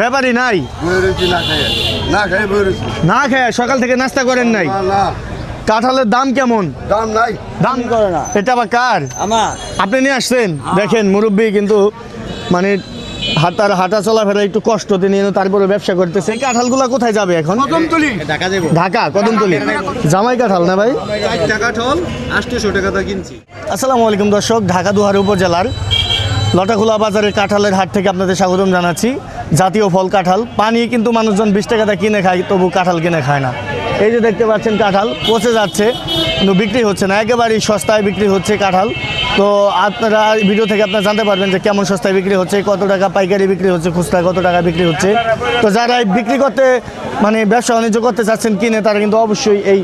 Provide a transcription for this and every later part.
ব্যাপারই নাই। না খেয়ে। সকাল থেকে নাস্তা করেন নাই? না না। কাঁঠালের দাম কেমন? দাম নাই। দাম করে না? এটা আবার কার? আমার। আপনি নিয়ে আসছেন? দেখেন মুরব্বী কিন্তু মানে হাতার হাঁটা চলাফেরা একটু কষ্ট তিনি তারপরে ব্যবসা করতেছে। এই কাঁঠালগুলা কোথায় যাবে এখন? ঢাকা দেবো ঢাকা কদমতলি। জামাই কাঁঠাল না ভাই? চার টাকা টাকা কিনছি। আসসালামু আলাইকুম দর্শক ঢাকা দুহার উপজেলার লটাখোলা বাজারের কাঁঠালের হাট থেকে আপনাদের স্বাগতম জানাচ্ছি। জাতীয় ফল কাঁঠাল। পানি কিন্তু মানুষজন বিশ টাকাটা কিনে খায়, তবু কাঁঠাল কিনে খায় না। এই যে দেখতে পাচ্ছেন কাঁঠাল, পচে যাচ্ছে, কিন্তু বিক্রি হচ্ছে না। একেবারেই সস্তায় বিক্রি হচ্ছে কাঁঠাল। তো আপনারা ভিডিও থেকে আপনারা জানতে পারবেন যে কেমন সস্তায় বিক্রি হচ্ছে, কত টাকা পাইকারি বিক্রি হচ্ছে, খুচরা কত টাকা বিক্রি হচ্ছে। তো যারা বিক্রি করতে মানে ব্যবসা বাণিজ্য করতে চাচ্ছেন, কিনে, তারা কিন্তু অবশ্যই এই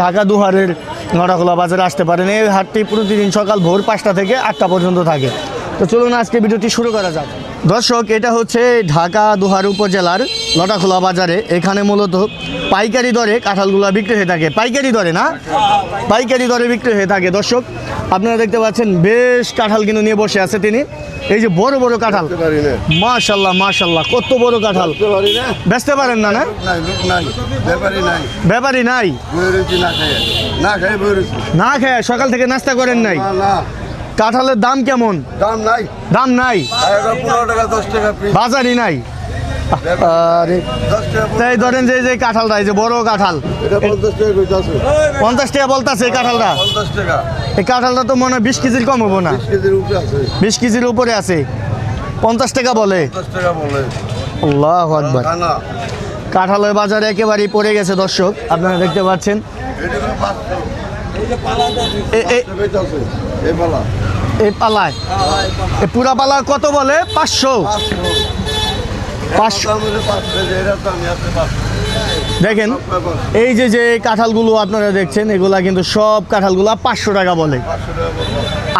ঢাকা দুহারের নড়াখোলা বাজারে আসতে পারেন। এই হাটটি প্রতিদিন সকাল ভোর পাঁচটা থেকে আটটা পর্যন্ত থাকে। তো চলুন আজকে ভিডিওটি শুরু করা যাক। দর্শক এটা হচ্ছে ঢাকা দুহার উপজেলার লটাখোলা বাজারে। এখানে মূলত পাইকারি দরে কাঁঠালগুলো বিক্রি হয়ে থাকে। পাইকারি দরে না? পাইকারি দরে বিক্রি হয়ে থাকে। দর্শক আপনারা দেখতে পাচ্ছেন বেশ কাঁঠাল কিন্তু নিয়ে বসে আছে তিনি। এই যে বড় বড় কাঁঠাল। মাশাল্লাহ মাশাল্লাহ কত বড় কাঁঠাল। বেচতে পারেন না না? ব্যাপারই নাই। না খেয়ে। সকাল থেকে নাস্তা করেন নাই। কাঁঠালের দাম কেমন? দাম নাই। দাম নাই? বাজারই নাই? তাই ধরেন যে যে কাঁঠালটা এই যে বড় কাঁঠাল। পঞ্চাশ টাকা টাকা বলতেছে এই কাঁঠালটা? এই কাঁঠালটা তো মনে হয় বিশ কেজির কম হব না। বিশ কেজির উপরে আছে। পঞ্চাশ টাকা বলে? পঞ্চাশ আল্লাহ আকবার। কাঁঠালের বাজারে একেবারেই পড়ে গেছে দর্শক। আপনারা দেখতে পাচ্ছেন। কত বলে? পাঁচশো। দেখেন, এই যে যে কাঁঠালগুলো আপনারা দেখছেন, এগুলা কিন্তু সব কাঁঠালগুলা পাঁচশো টাকা বলে।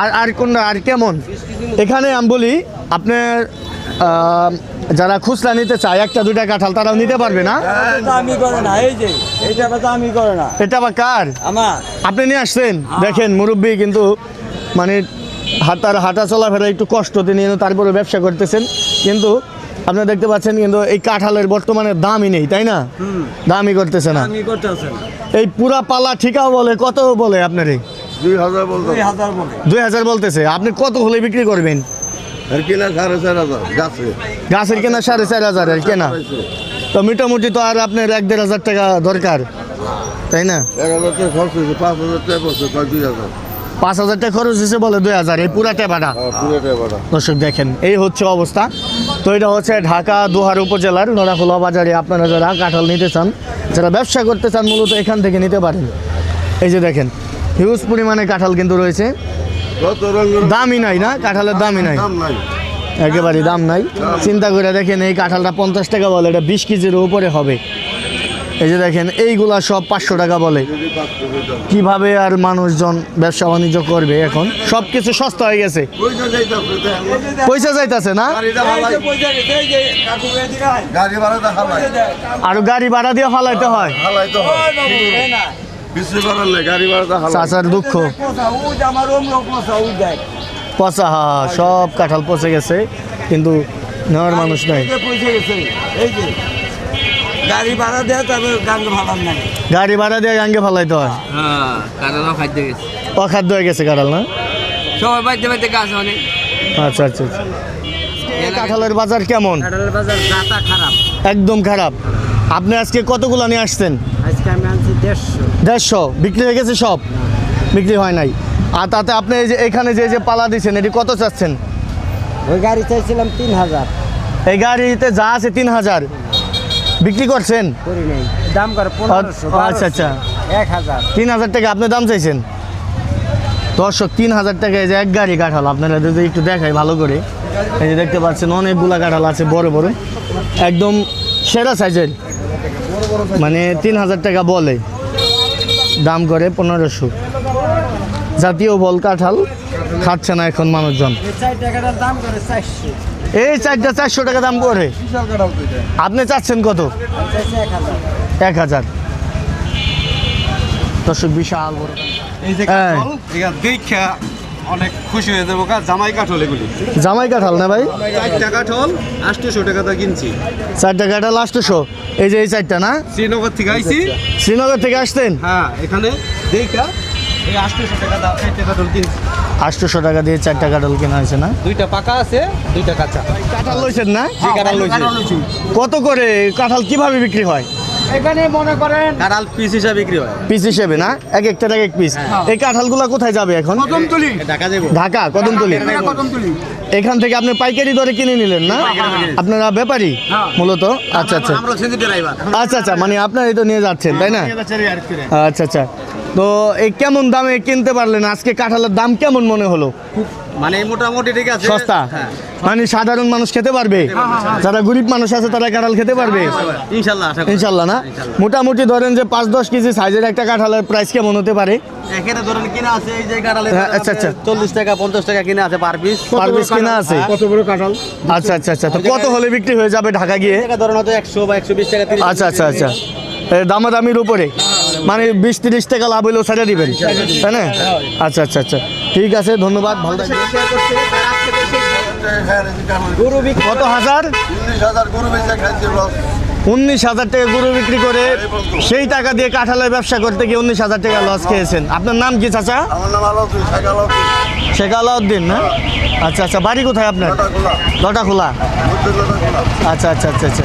আর আর কোনটা, আর কেমন? এখানে আমি বলি, আপনার যারা খুচরা নিতে চায় একটা দুইটা কাঁঠাল তারাও নিতে পারবে না? আমি করে না এই যে এইটা তো আমি করে না। এটা আবার কার? আমার। আপনি নিয়ে আসছেন? দেখেন মুরব্বী কিন্তু মানে হাতার হাঁটা চলাফেরা একটু কষ্ট তিনি তারপরে ব্যবসা করতেছেন। কিন্তু আপনারা দেখতে পাচ্ছেন কিন্তু এই কাঁঠালের বর্তমানে দামই নেই তাই না? দামই করতেছে না। এই পুরা পালা ঠিকাও বলে কত বলে আপনার? দুই হাজার বলতেছে। আপনি কত হলে বিক্রি করবেন? আর কিনা সাড়ে চার হাজার গাছে। গাছের কেনা সাড়ে চার হাজার আর কেনা। তো মোটামুটি তো আর আপনার এক দেড় হাজার টাকা দরকার তাই না? এক হাজার টাকা খরচ হয়েছে পাঁচ হাজার টাকা দুই হাজার? পাঁচ হাজার টাকা খরচ হয়েছে বলে দুই হাজার এই পুরা টেবাটা। আর পুরো টাকা বাড়া দর্শক দেখেন এই হচ্ছে অবস্থা। তো এটা হচ্ছে ঢাকা দোহার উপজেলার নড়াখোলা বাজারে। আপনারা যারা কাঁঠাল নিতে চান যারা ব্যবসা করতে চান মূলত এখান থেকে নিতে পারেন। এই যে দেখেন হিউজ পরিমাণে কাঁঠাল কিন্তু রয়েছে। দামই নাই না? কাঁঠালের দামই নাই? একেবারে দাম নাই। চিন্তা করে দেখেন এই কাঁঠালটা পঞ্চাশ টাকা বলে এটা বিশ কেজির উপরে হবে। এই যে দেখেন এইগুলা সব পাঁচশো টাকা বলে। কীভাবে আর মানুষজন ব্যবসা বাণিজ্য করবে এখন? সব কিছু সস্তা হয়ে গেছে। পয়সা যাইতাছে না? আর গাড়ি ভাড়া দিয়ে ফালাইতে হয়। চাচার দুঃখ। পচা হা সব কাঁঠাল পচে গেছে কিন্তু নেওয়ার মানুষ নাই। গাড়ি ভাড়া দেয় তবে নাই। গাড়ি ভাড়া দিয়ে গাঙ্গে ফালাইতে হয়। হ্যাঁ গেছে। অখাদ্য হয়ে গেছে কাঁঠাল না? সবাই বাড়িতে বাড়িতে গাছ অনেক আচ্ছা আচ্ছা আচ্ছা। কাঁঠালের বাজার কেমন? কাঁঠালের বাজার খারাপ। একদম খারাপ। আপনি আজকে কতগুলো নিয়ে আসছেন? আজকে আমি আনছি দেড়শো। দেড়শো? বিক্রি হয়ে গেছে সব? বিক্রি হয় নাই। আর তাতে আপনি এই যে এখানে যে যে পালা দিচ্ছেন এটি কত চাচ্ছেন? ওই গাড়ি চাইছিলাম তিন হাজার। এই গাড়িতে যা আছে তিন হাজার। বিক্রি করছেন? করি নাই। দাম করে পনেরোশো আচ্ছা, আচ্ছা। এক হাজার। তিন হাজার টাকা আপনি দাম চাইছেন? দর্শক তিন হাজার টাকা এই যে এক গাড়ি কাঁঠাল আপনারা যদি একটু দেখাই ভালো করে। এই যে দেখতে পাচ্ছেন অনেকগুলা কাঁঠাল আছে বড় বড়। একদম সেরা সাইজের। মানে তিন হাজার টাকা বলে। দাম করে পনেরোশো। জাতীয় বল কাঁঠাল খাচ্ছে না এখন মানুষজন। এই চারটা চারশো টাকা দাম করে। আপনি চাচ্ছেন কত? এক হাজার। দর্শক বিশাল বড়। হ্যাঁ। অনেক খুশি হয়ে যাব জামাই কাঠল এগুলি। জামাই কাঁঠাল না ভাই? চারটা কাঠল আটশোশো টাকা দা কিনছি। চারটা কাঁঠাল লাস্টশো এই যে এই চারটা না? শ্রীনগর থেকে আইছি। শ্রীনগর থেকে আসতেন? হ্যাঁ এখানে দেখা এই আটশোশো টাকা দা চারটা কাঠল কিনছি। আটশোশো টাকা দিয়ে চারটা কাঁঠাল কেনা হয়েছে না? দুইটা পাকা আছে দুইটা কাঁচা। কাঁঠাল লইছেন না? জি কাঁঠাল লইছি। কত করে? কাঁঠাল কীভাবে বিক্রি হয়? এখানে মনে করেন কাঁঠাল পিস হিসাবে বিক্রি হয়। পিস হিসেবে না? এক একটা এক এক পিস এই কাঁঠালগুলো কোথায় যাবে এখন? কদমতলি। ঢাকা যাব ঢাকা কদমতলি। কদমতলি। এখান থেকে আপনি পাইকারি দরে কিনে নিলেন না? আপনারা ব্যাপারী মূলত? আচ্ছা আচ্ছা। আচ্ছা আচ্ছা মানে আপনারাই তো নিয়ে যাচ্ছেন তাই না? আচ্ছা আচ্ছা। তো এই কেমন দামে কিনতে পারলেন? আজকে কাঁঠালের দাম কেমন মনে হলো? মানে মোটামুটি ঠিক আছে। সস্তা? হ্যাঁ মানে সাধারণ মানুষ খেতে পারবে? যারা গরিব মানুষ আছে তারা কাঁঠাল খেতে পারবে? ইনশাল্লাহ না? মোটামুটি ধরেন যে পাঁচ দশ কেজি সাইজের একটা কাঁঠালের প্রাইস কেমন হতে পারে? এখানে ধরেন কিনা আছে এই যে কাঁঠালে হ্যাঁ, আচ্ছা, আচ্ছা। চল্লিশ টাকা পঞ্চাশ টাকা কিনা আছে পার পিস পার পিস কিনা আছে? কত বড় কাঁঠাল? আচ্ছা আচ্ছা আচ্ছা। তো কত হলে বিক্রি হয়ে যাবে ঢাকা গিয়ে? টাকা ধরেন হয়তো একশো বা একশো বিশ টাকা তিরিশ আচ্ছা আচ্ছা আচ্ছা। দামাদামির উপরে? মানে বিশ তিরিশ টাকা লাভ হলেও ছেড়ে দিবেন তাই না? আচ্ছা আচ্ছা আচ্ছা। ঠিক আছে ধন্যবাদ ভালো কত হাজার? উনিশ হাজার টাকা গরু বিক্রি করে সেই টাকা দিয়ে কাঁঠালের ব্যবসা করতে গিয়ে উনিশ হাজার টাকা লস খেয়েছেন। আপনার নাম কি চাচা? আমার নাম আলো শেখ আলাউদ্দিন না? আচ্ছা আচ্ছা বাড়ি কোথায় আপনার? লটা খোলা আচ্ছা আচ্ছা আচ্ছা আচ্ছা।